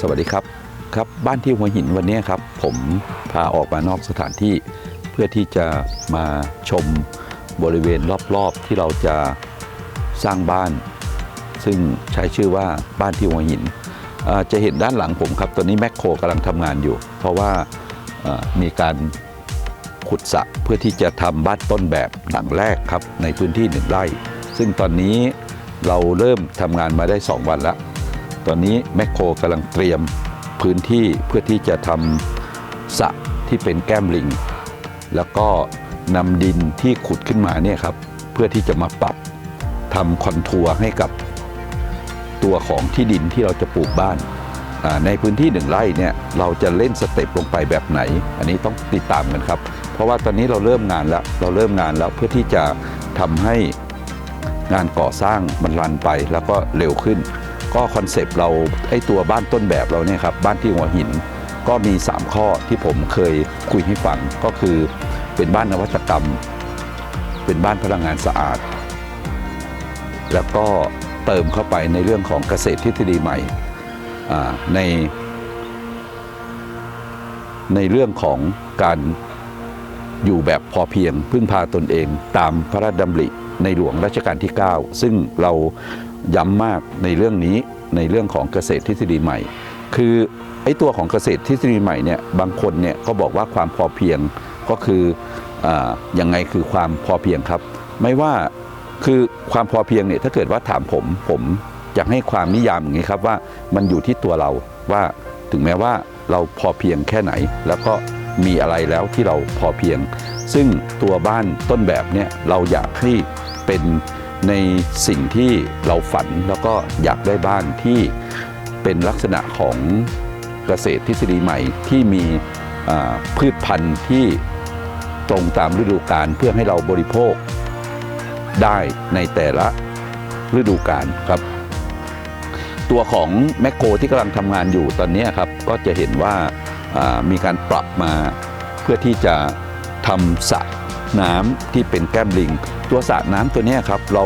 สวัสดีครับครับ บ้านที่หัวหินวันนี้ครับ ผมพาออกมานอกสถานที่ เพื่อที่จะมาชมบริเวณรอบๆที่เราจะสร้างบ้าน ซึ่งใช้ชื่อว่าบ้านที่หัวหิน จะเห็นด้านหลังผมครับตอนนี้แมคโครกำลังทำงานอยู่ เพราะว่าอ่ามีการขุดสระเพื่อที่จะทำบ้านต้นแบบหลังแรกครับในพื้นที่หนึ่งไร่ ซึ่งตอนนี้เราเริ่มทำงานมาได้ 2 วันแล้ว ตอนนี้แมคโครกำลังเตรียมพื้นที่เพื่อที่จะทำสระที่เป็นแก้มลิง แล้วก็นำดินที่ขุดขึ้นมาเนี่ยครับเพื่อที่จะมาปรับทำคอนทัวร์ให้กับตัวของที่ดินที่เราจะปลูกบ้านในพื้นที่หนึ่งไร่เนี่ยเราจะเล่นสเต็ปลงไปแบบไหน อันนี้ต้องติดตามกันครับ เพราะว่าตอนนี้เราเริ่มงานแล้วเราเริ่มงานแล้วเพื่อที่จะทำให้งานก่อสร้างมันรันไปแล้วก็เร็วขึ้น ก็คอนเซปต์เราไอ้ตัวบ้านต้นแบบเราเนี่ยครับบ้านที่หัวหินก็มี 3 ข้อที่ผมเคยคุยให้ฟังก็คือเป็นบ้านนวัตกรรม เป็นบ้านพลังงานสะอาด แล้วก็เติมเข้าไปในเรื่องของเกษตรทฤษฎีใหม่ใน ในเรื่องของการอยู่แบบพอเพียงพึ่งพาตนเองตามพระราชดำริในหลวงรัชกาลที่ 9 ซึ่งเรา ย้ำมากในเรื่องนี้ในเรื่องของเกษตรทฤษฎีใหม่ คือไอ้ตัวของเกษตรทฤษฎีใหม่เนี่ยบางคนเนี่ยก็บอกว่าความพอเพียงก็คืออายังไงคือความพอเพียงครับ ไม่ว่าคือความพอเพียงเนี่ยถ้าเกิดว่าถามผมผมอยากให้ความนิยามอย่างนี้ครับว่ามันอยู่ที่ตัวเราว่าถึงแม้ว่าเราพอเพียงแค่ไหน แล้วก็มีอะไรแล้วที่เราพอเพียง ซึ่งตัวบ้านต้นแบบเนี่ยเราอยากให้เป็น ในสิ่งที่เราฝันแล้วก็อยากได้บ้านที่เป็นลักษณะของเกษตรทฤษฎีใหม่ที่มีพืชพันธุ์ที่ตรงตามฤดูกาลเพื่อให้เราบริโภคได้ในแต่ละฤดูกาลครับ ตัวของแมคโครที่กำลังทำงานอยู่ตอนนี้ครับก็จะเห็นว่าอ่ามีการปรับมาเพื่อที่จะทำสระ น้ำที่เป็นแก้มลิง ตัวสระน้ำตัวนี้ครับเรา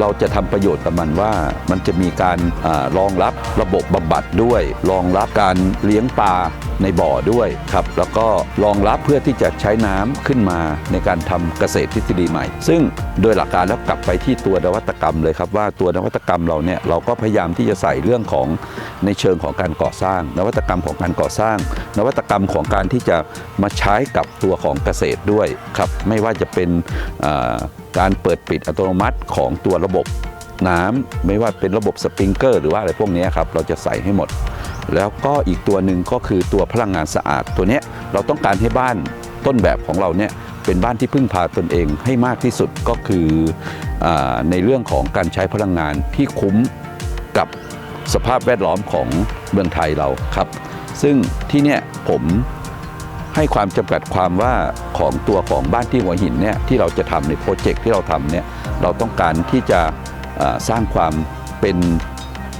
เราจะทำประโยชน์กับมันว่ามันจะมีการอรองรับระบบบำบัดด้วย รองรับการเลี้ยงปลา ในบ่อด้วยครับแล้วก็รองรับเพื่อที่จะใช้น้ำขึ้นมาในการทำเกษตรทฤษฎีใหม่ ซึ่งโดยหลักการแล้วกลับไปที่ตัวนวัตกรรมเลยครับว่าตัวนวัตกรรมเราเนี่ยเราก็พยายามที่จะใส่เรื่องของในเชิงของการก่อสร้าง นวัตกรรมของการก่อสร้าง นวัตกรรมของการที่จะมาใช้กับตัวของเกษตรด้วยครับไม่ว่าจะเป็นการเปิดปิดอัตโนมัติของตัวระบบน้ำไม่ว่าเป็นระบบสปริงเกอร์ หรือว่าอะไรพวกนี้ครับเราจะใส่ให้หมด แล้วก็อีกตัวหนึ่งก็คือตัวพลังงานสะอาดตัวนี้เราต้องการให้บ้านต้นแบบของเราเนี่ยเป็นบ้านที่พึ่งพาตนเองให้มากที่สุดก็คืออในเรื่องของการใช้พลังงานที่คุ้มกับสภาพแวดล้อมของเมืองไทยเราครับ ซึ่งที่เนี่ยผมให้ความจำกัดความว่าของตัวของบ้านที่หัวหินเนี่ยที่เราจะทำในโปรเจกต์ที่เราทำเนี่ยเราต้องการที่จะสร้างความเป็น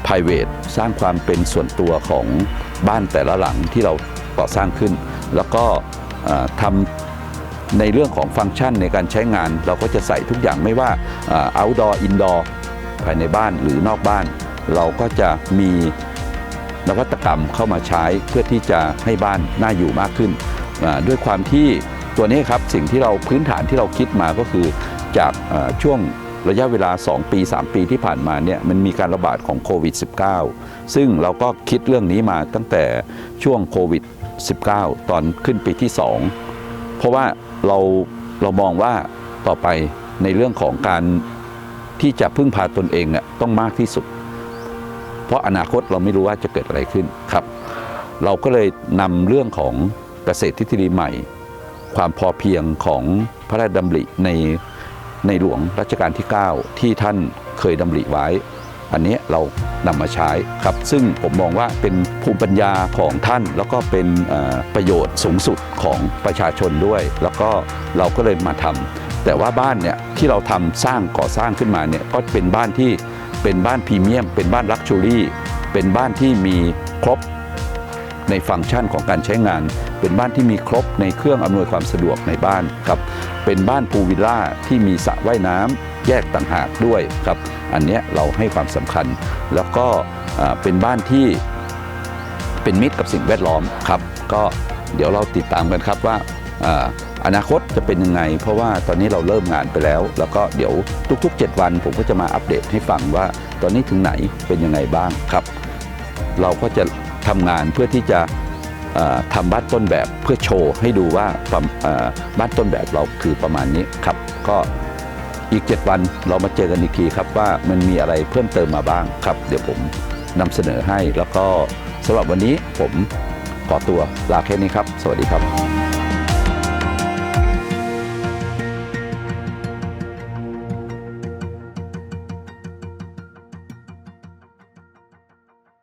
p r i v a t สร้างความเป็นส่วนตัวของบ้านแต่ละหลังที่เราก่อสร้างขึ้น แล้วก็อ่าทำในเรื่องของฟังก์ชันในการใช้งาน เราก็จะใส่ทุกอย่างไม่ว่า outdoor indoor ภายในบ้านหรือนอกบ้าน เราก็จะมีนวัตกรรมเข้ามาใช้เพื่อที่จะให้บ้านน่าอยู่มากขึ้น ด้วยความที่ตัวนี้ครับสิ่งที่เราพื้นฐานที่เราคิดมาก็คือจากช่วง ระยะเวลา 2 ปี 3 ปีที่ผ่านมาเนี่ยมันมีการระบาดของโควิด -19 ซึ่งเราก็คิดเรื่องนี้มาตั้งแต่ช่วงโควิด -19 ตอนขึ้นปีที่ 2 เพราะว่าเราเรามองว่าต่อไปในเรื่องของการที่จะพึ่งพาตนเองน่ะต้องมากที่สุด เพราะอนาคตเราไม่รู้ว่าจะเกิดอะไรขึ้นครับ เราก็เลยนำเรื่องของเกษตรทฤษฎีใหม่ ความพอเพียงของพระราชดำริใน ในหลวงรัชกาลที่ 9 ที่ท่านเคยดำริไว้ อันนี้เรานำมาใช้ครับ ซึ่งผมมองว่าเป็นภูมิปัญญาของท่าน แล้วก็เป็นประโยชน์สูงสุดของประชาชนด้วย แล้วก็เราก็เลยมาทำแต่ว่าบ้านเนี่ยที่เราทำสร้างก่อสร้างขึ้นมาเนี่ยก็เป็นบ้านที่เป็นบ้านพรีเมียม เป็นบ้านลักชัวรี่เป็นบ้านที่มีครบ ในฟังก์ชันของการใช้งาน เป็นบ้านที่มีครบในเครื่องอำนวยความสะดวกในบ้านครับเป็นบ้านพูวิลล่าที่มีสระว่ายน้ำแยกต่างหากด้วยครับอันนี้เราให้ความสำคัญ แล้วก็เป็นบ้านที่เป็นมิตรกับสิ่งแวดล้อมครับ ก็เดี๋ยวเราติดตามกันครับว่าอ่าอนาคตจะเป็นยังไง เพราะว่าตอนนี้เราเริ่มงานไปแล้ว แล้วก็เดี๋ยวทุก ๆ 7 วันผมก็จะมาอัปเดตให้ฟังว่าตอนนี้ถึงไหนเป็นยังไงบ้างครับ เราก็จะ ทำงานเพื่อที่จะทำบ้านต้นแบบเพื่อโชว์ให้ดูว่าบ้านต้นแบบเราคือประมาณนี้ครับ ก็อีก 7 วันเรามาเจอกันอีกทีครับว่ามันมีอะไรเพิ่มเติมมาบ้างครับ เดี๋ยวผมนำเสนอให้แล้วก็สำหรับวันนี้ผมขอตัวลาแค่นี้ครับ สวัสดีครับ